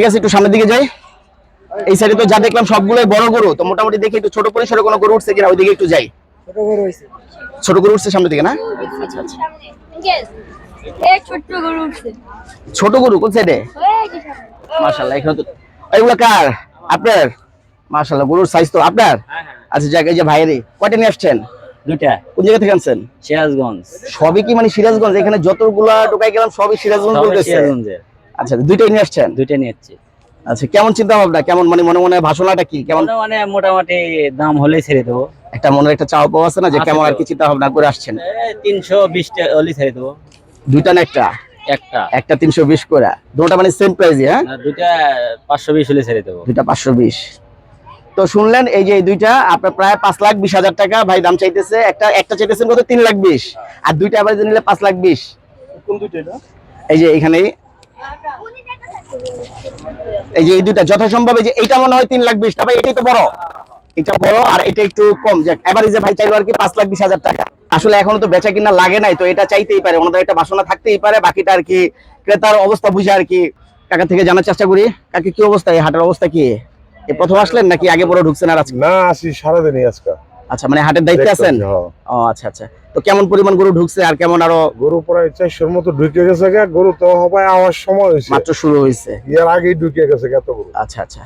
ঠিক আছে একটু সামনের দিকে যাই। এই সাইডে তো যা দেখলাম সবগুলোই বড় গরু তো মোটামুটি দেখি একটু ছোট পরিসরে কোনো গরু উঠছে কিনা ওইদিকে একটু যাই। ছোট গরু হয়েছে ছোট গরু উঠছে সামনের দিকে না? আচ্ছা আচ্ছা। Yes. এই ছোট্ট গরু উঠছে। ছোট গরু কোন সাইডে মাশাআল্লাহ এখানে তো এগুলো কার? আপনার? মাশাআল্লাহ গরুর সাইজ তো আপনার? আচ্ছা যাক এই যে ভাইয়েরই কয়টা নিয়ে আসছেন? দুইটা। কোন জায়গা থেকে আনছেন? সিরাজগঞ্জ। সবই কি মানে সিরাজগঞ্জ? এখানে যতগুলা ঢোকাই গেলাম সবই সিরাজগঞ্জ বলতেছে। সিরাজগঞ্জের। আচ্ছা দুইটাই নিয়ে আসছেন? দুইটা নিয়েছি আচ্ছা কেমন চিন্তা ভাবনা কেমন মানে মনে মনে ভাষণাটা কি? কেমন? মানে মোটামুটি দাম হলেই ছেড়ে দেবো। একটা মনের একটা চাওয়া পাওয়া আছে না যে কেমন আর কি চিন্তা ভাবনা করে আসছেন? তিনশো বিশ টাকা হলেই ছেড়ে দেবো। দুইটা না একটা? একটা। একটা তিনশো বিশ করে। দুটা মানে সেম প্রাইসই হ্যাঁ? দুইটা পাঁচশো বিশ হলে ছেড়ে দেবো। দুইটা পাঁচশো বিশ। তো শুনলেন এই যে দুইটা আপনার প্রায় পাঁচ লাখ বিশ হাজার টাকা ভাই দাম চাইতেছে। একটা একটা চাইতেছেন কত? তিন লাখ বিশ। আর দুইটা আবার নিলে পাঁচ লাখ বিশ। কোন দুইটা এই যে এখানে এই যে এই দুইটা যথাসম্ভব যে এইটা মনে হয় তিন লাখ বিশ তবে এটাই তো বড়। এটা বড় আর এটা একটু কম। এভারেজে ভাই চাইলো আর কি পাঁচ লাখ বিশ হাজার টাকা। আসলে এখনও তো বেচা কিনা লাগে নাই, তো এটা চাইতেই পারে। ওনাদের একটা বাসনা থাকতেই পারে, বাকিটা আর কি ক্রেতার অবস্থা বুঝে আর কি কাকা থেকে জানার চেষ্টা করি। কাকে, কি অবস্থা? এই হাটের অবস্থা কি? প্রথম আসলেন নাকি আগে বড় ঢুকছেন আর আজকে? না, আসি সারাদিনই আজকে আচ্ছা মানে হাটের দায়িত্বে আছেন? হ্যাঁ। ও আচ্ছা আচ্ছা। তো কেমন পরিমাণ গরু ঢুকছে আর কেমন আরও গরু প্রায় চারশোর মতো ঢুকে গেছে গা গরু তো হবে আমার সময় হয়েছে। মাত্র শুরু হয়েছে। এর আগেই ঢুকে গেছে এত গরু। আচ্ছা আচ্ছা।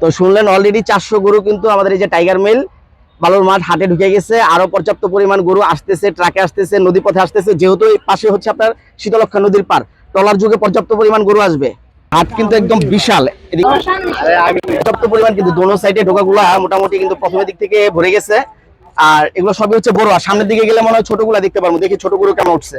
তো শুনলেন অলরেডি চারশো গরু কিন্তু আমাদের এই যে টাইগার মিল বালুর মাঠ হাটে ঢুকে গেছে। আরও পর্যাপ্ত পরিমাণ গরু আসতেছে ট্রাকে আসতেছে নদী পথে আসতেছে। যেহেতু এই পাশে হচ্ছে আপনার শীতলক্ষা নদীর পার টলার যুগে পর্যাপ্ত পরিমাণ গরু আসবে। হাট কিন্তু একদম বিশাল। পর্যাপ্ত পরিমাণ কিন্তু দোনো সাইডে ঢোকাগুলা মোটামুটি কিন্তু প্রথমের দিক থেকে ভরে গেছে। আর এগুলো সবই হচ্ছে বড়, আর সামনের দিকে গেলে মনে হয় ছোটগুলা দেখতে পারব। দেখি ছোট গরু কেমন উঠছে।